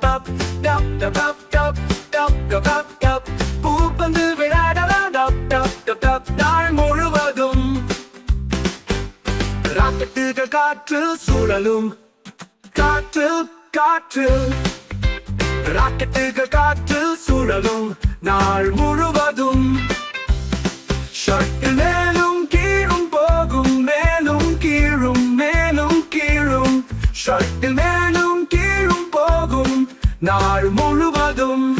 Dub டப் டப் டப் டப் டப் டப் டப் டப் டப் பூப்பந்து விளையாடலாம் டப் டப் டப் டப் நாள் முழுவதும் ராக்கெட்டுகள் காற்று சுழலும். காற்று காற்று. ராக்கெட்டுகள் காற்று சுழலும். நாள் முழுவதும் ஷட்டில் மேலும் கீழும் போகும். மேலும் கீழும் மேலும் கீழும். ஷட்டில் மேலும் கீழும் போகும் நாள் முழுவதும்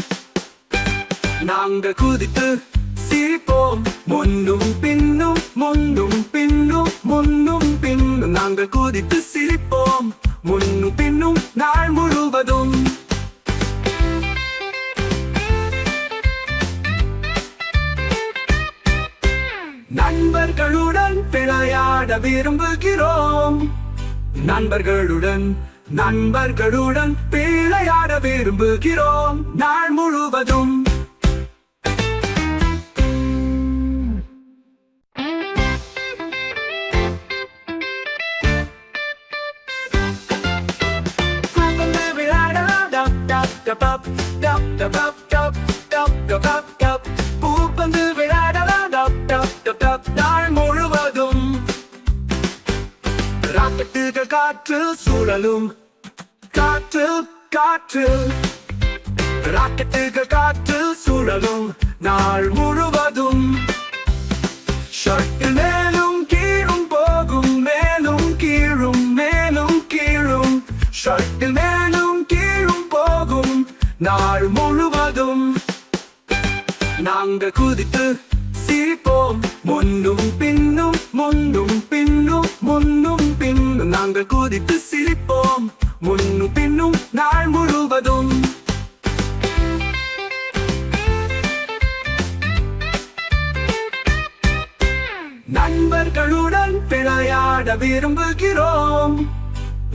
நாங்க குதித்து சிரிப்போம். முன்னும் பின்னும் முன்னும் பின்னும் முன்னும் பின்னும் நாங்கள் குதித்து சிரிப்போம். முன்னும் பின்னும் நாள் முழுவதும். நண்பர்களுடன் விளையாட விரும்புகிறோம். நண்பர்களுடன் நண்பர்களுடன் விளையாட விரும்புகிறோம் நாள் முழுவதும் Up, up, up, up. காற்று சுழலும். காற்று காற்று. ராக்கெட்டுகள் காற்று சுழலும். நாள் முழுவதும். ஷட்டில் மேலும் கீழும் போகும். மேலும் கீழும் மேலும் கீழும். ஷட்டில் மேலும் கீழும் போகும். நாள் முழுவதும். நாங்கள் குதித்து சிரிப்போம். முன்னும் பின்னும் முன்னும் பின்னும் முன்னும் குதித்து சிரிப்போம். முன்னும் பின்னும் நாள் முழுவதும். நண்பர்களுடன் விளையாட விரும்புகிறோம்.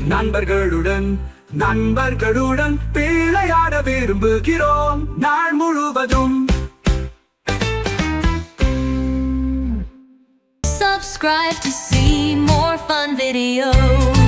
நண்பர்களுடன் நண்பர்களுடன் விளையாட விரும்புகிறோம். நாள் முழுவதும். Subscribe to see more fun videos.